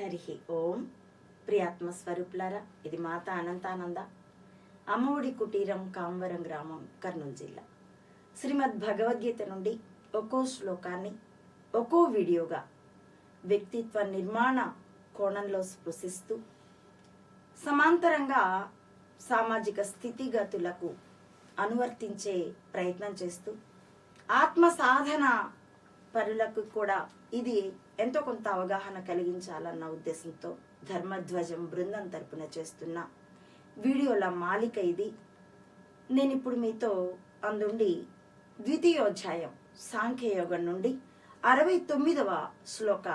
హరి ఓం ప్రియాత్మ స్వరూపులారా ఇది మాత అనంతానంద అమ్మఒడి కుటీరం కాంవరం గ్రామం కర్నూలు జిల్లా. శ్రీమద్ భగవద్గీత నుండి ఒక్కో శ్లోకాన్ని ఒక్కో వీడియోగా వ్యక్తిత్వ నిర్మాణ కోణంలో స్పృశిస్తూ సమాంతరంగా సామాజిక స్థితిగతులకు అనువర్తించే ప్రయత్నం చేస్తూ ఆత్మ సాధన పరులకు కూడా ఇది ఎంతో కొంత అవగాహన కలిగించాలన్న ఉద్దేశంతో ధర్మధ్వజం బృందం తరపున చేస్తున్న వీడియోల మాలిక ఇది. నేను ఇప్పుడు మీతో అందుండి ద్వితీయోధ్యాయం సాంఖ్యయోగం నుండి అరవై తొమ్మిదవ శ్లోక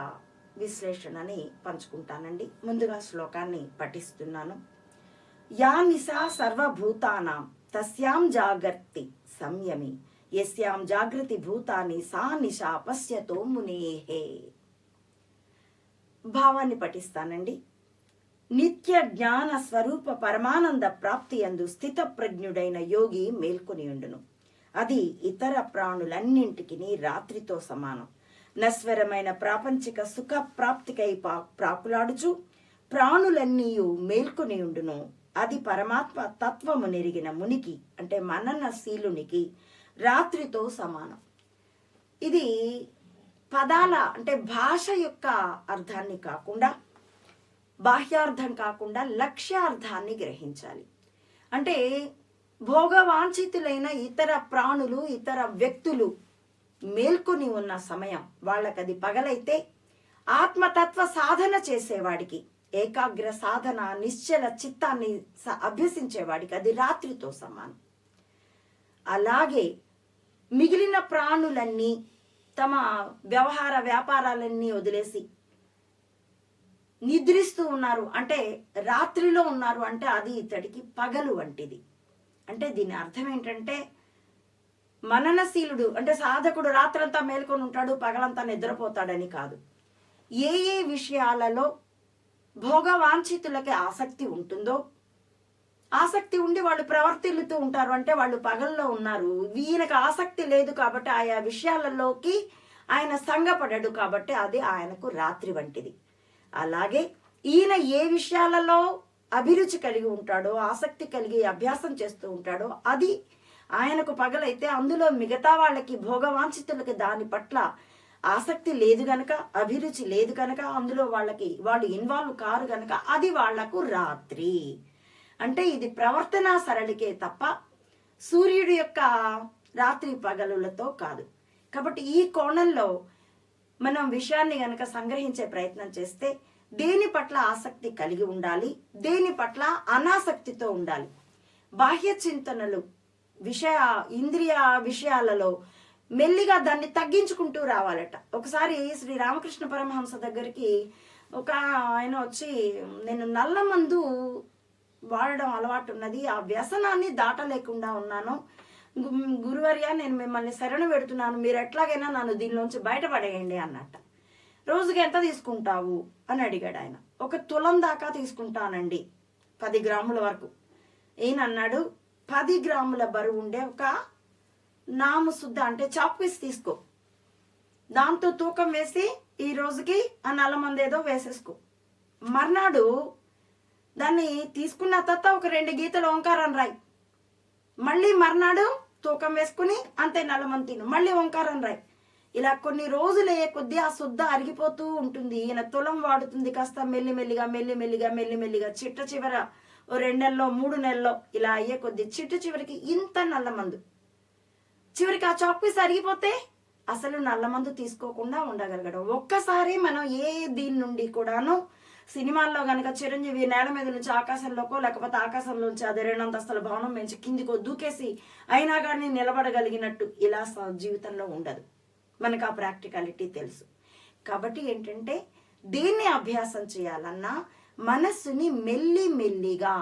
విశ్లేషణని పంచుకుంటానండి. ముందుగా శ్లోకాన్ని పఠిస్తున్నాను. యా నిశా సర్వభూతానాం తస్యాం జాగర్తి సంయమి యస్యాం జాగృతి భూతాని సా నిశా పశ్యతో మునేహే. భావాన్ని పఠిస్తానండి. నిత్య జ్ఞాన స్వరూప పరమానంద ప్రాప్తి అందు స్థిత ప్రజ్ఞుడైన యోగి మేల్కొని ఉండును. అది ఇతర ప్రాణులన్నింటికి రాత్రితో సమానం. నశ్వరమైన ప్రాపంచిక సుఖ ప్రాప్తికై పా- ప్రాకులాడుచు ప్రాణులన్నీయు మేల్కొని ఉండును. అది పరమాత్మ తత్వము నెరిగిన మునికి అంటే మననశీలునికి రాత్రితో సమానం. ఇది పదాల అంటే భాష యొక్క అర్థాన్ని కాకుండా బాహ్యార్థం కాకుండా లక్ష్యార్థాన్ని గ్రహించాలి. అంటే భోగవాంఛితులైన ఇతర ప్రాణులు ఇతర వ్యక్తులు మేల్కొని ఉన్న సమయం వాళ్ళకది పగలైతే ఆత్మతత్వ సాధన చేసేవాడికి ఏకాగ్ర సాధన నిశ్చల చిత్తాన్ని స- అభ్యసించేవాడికి అది రాత్రితో సమానం. అలాగే మిగిలిన ప్రాణులన్నీ తమ వ్యవహార వ్యాపారాలన్నీ వదిలేసి నిద్రిస్తూ ఉన్నారు. అంటే రాత్రిలో ఉన్నారు అంటే అది ఇతడికి పగలు వంటిది. అంటే దీని అర్థం ఏంటంటే మననశీలుడు అంటే సాధకుడు రాత్రంతా మేల్కొని ఉంటాడు పగలంతా నిద్రపోతాడని కాదు. ఏ ఏ విషయాలలో భోగవాంఛితులకి ఆసక్తి ఉంటుందో ఆసక్తి ఉండి వాళ్ళు ప్రవర్తిల్లుతూ ఉంటారు. అంటే వాళ్ళు పగల్లో ఉన్నారు. ఈయనకు ఆసక్తి లేదు కాబట్టి ఆయా విషయాలలోకి ఆయన సంగపడడు కాబట్టి అది ఆయనకు రాత్రి వంటిది. అలాగే ఈయన ఏ విషయాలలో అభిరుచి కలిగి ఉంటాడో ఆసక్తి కలిగి అభ్యాసం చేస్తూ ఉంటాడో అది ఆయనకు పగలైతే అందులో మిగతా వాళ్ళకి భోగవాంఛితులకి దాని పట్ల ఆసక్తి లేదు గనక అభిరుచి లేదు కనుక అందులో వాళ్ళకి వాళ్ళు ఇన్వాల్వ్ కారు గనక అది వాళ్ళకు రాత్రి. అంటే ఇది ప్రవర్తన సరళికే తప్ప సూర్యుడి యొక్క రాత్రి పగలులతో కాదు. కాబట్టి ఈ కోణంలో మనం విషయాన్ని గనక సంగ్రహించే ప్రయత్నం చేస్తే దేని పట్ల ఆసక్తి కలిగి ఉండాలి? దేని పట్ల అనాసక్తితో ఉండాలి? బాహ్య చింతనలు విషయ ఇంద్రియ విషయాలలో మెల్లిగా దాన్ని తగ్గించుకుంటూ రావాలట. ఒకసారి శ్రీ రామకృష్ణ పరమహంస దగ్గరికి ఒక ఆయన వచ్చి నేను నల్ల మందు వాడడం అలవాటు ఉన్నది ఆ వ్యసనాన్ని దాటలేకుండా ఉన్నాను. గురువర్య నేను మిమ్మల్ని శరణు పెడుతున్నాను. మీరు ఎట్లాగైనా నన్ను దీనిలోంచి బయటపడేయండి అన్నట్ట. రోజుకి ఎంత తీసుకుంటావు? అని అడిగాడు ఆయన. ఒక తులం దాకా తీసుకుంటానండి. పది గ్రాముల వరకు. ఈయన అన్నాడు పది గ్రాముల బరువు ఉండే ఒక నాము శుద్ధ అంటే చాప్ పీస్ తీసుకో. దాంతో తూకం వేసి ఈ రోజుకి ఆ నల్ల మంది ఏదో వేసేసుకో. మర్నాడు దాన్ని తీసుకున్న తర్వాత ఒక రెండు గీతలు ఓంకారం రాయి. మళ్ళీ మర్నాడు తూకం వేసుకుని అంతే నల్లమని తిను. మళ్ళీ ఓంకారం రాయి. ఇలా కొన్ని రోజులు అయ్యే కొద్దీ ఆ శుద్ధ అరిగిపోతూ ఉంటుంది. ఈయన తులం వాడుతుంది కాస్త మెల్లిమెల్లిగా మెల్లిమెల్లిగా మెల్లిమెల్లిగా చిట్ట చివర ఓ రెండు నెలలో మూడు నెలల్లో ఇలా అయ్యే కొద్దీ చిట్ట చివరికి ఇంత నల్లమందు. చివరికి ఆ చాక్ పీస్ అరిగిపోతే అసలు నల్లమందు తీసుకోకుండా ఉండగలగడం. ఒక్కసారి మనం ఏ దీని నుండి కూడాను సినిమాల్లో కనుక చిరంజీవి నేల మీద నుంచి ఆకాశంలోకో లేకపోతే ఆకాశంలోంచి అదే రెండంతస్తుల భవనం నుంచి కిందికో దూకేసి అయినా కానీ నిలబడగలిగినట్టు ఇలా జీవితంలో ఉండదు. మనకు ఆ ప్రాక్టికాలిటీ తెలుసు. కాబట్టి ఏంటంటే దీన్ని అభ్యాసం చేయాలన్నా మనస్సుని మెల్లి మెల్లిగా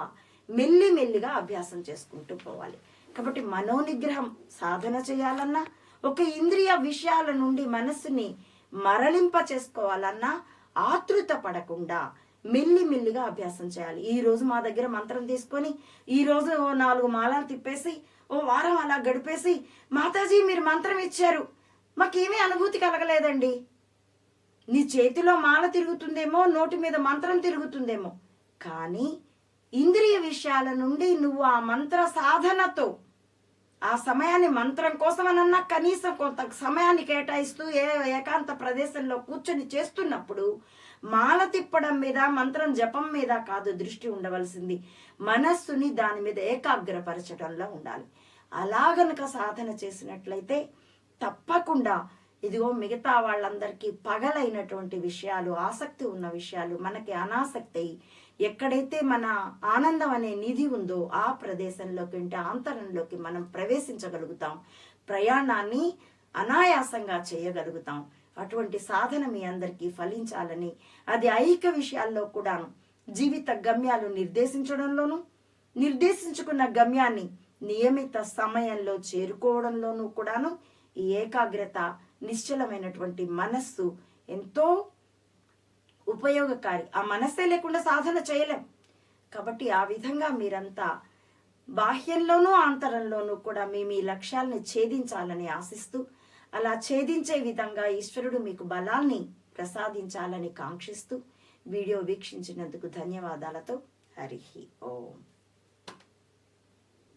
మెల్లి మెల్లిగా అభ్యాసం చేసుకుంటూ పోవాలి. కాబట్టి మనోనిగ్రహం సాధన చేయాలన్నా ఒక ఇంద్రియ విషయాల నుండి మనస్సుని మరలింప చేసుకోవాలన్నా ఆతృత పడకుండా మెల్లి మెల్లిగా అభ్యాసం చేయాలి. ఈ రోజు మా దగ్గర మంత్రం తీసుకొని ఈ రోజు నాలుగు మాలలు తిప్పేసి ఓ వారం అలా గడిపేసి మాతాజీ మీరు మంత్రం ఇచ్చారు. మాకేమీ అనుభూతి కలగలేదండి. నీ చేతిలో మాల తిరుగుతుందేమో నోటి మీద మంత్రం తిరుగుతుందేమో. కానీ ఇంద్రియ విషయాల నుండి నువ్వు ఆ మంత్ర సాధనతో ఆ సమయాన్ని మంత్రం కోసమనన్నా కనీసం కొంత సమయాన్ని కేటాయిస్తూ ఏ ఏకాంత ప్రదేశంలో కూర్చొని చేస్తున్నప్పుడు మాల తిప్పడం మీద మంత్రం జపం మీద కాదు దృష్టి ఉండవలసింది. మనస్సుని దాని మీద ఏకాగ్రపరచడంలో ఉండాలి. అలా గనక సాధన చేసినట్లయితే తప్పకుండా ఇదిగో మిగతా వాళ్ళందరికీ పగలైనటువంటి విషయాలు ఆసక్తి ఉన్న విషయాలు మనకి అనాసక్తి అయి ఎక్కడైతే మన ఆనందం అనే నిధి ఉందో ఆ ప్రదేశంలోకి అంటే ఆంతరంలోకి మనం ప్రవేశించగలుగుతాం. ప్రయాణాన్ని అనాయాసంగా చేయగలుగుతాం. అటువంటి సాధన మీ అందరికీ ఫలించాలని అది ఐక విషయాల్లో కూడాను జీవిత గమ్యాలు నిర్దేశించడంలోనూ నిర్దేశించుకున్న గమ్యాన్ని నియమిత సమయంలో చేరుకోవడంలోనూ కూడాను ఈ ఏకాగ్రత నిశ్చలమైనటువంటి మనస్సు ఎంతో ఉపయోగకారి ఆ మనస్సే లేకుండా సాధన చేయలేం. కాబట్టి ఆ విధంగా మీరంతా బాహ్యంలోనూ ఆంతరంలోనూ కూడా మీ మీ లక్ష్యాలని ఛేదించాలని ఆశిస్తూ అలా ఛేదించే విధంగా ఈశ్వరుడు మీకు బలాన్ని ప్రసాదించాలని కాంక్షిస్తూ వీడియో వీక్షించినందుకు ధన్యవాదాలతో హరి ఓం.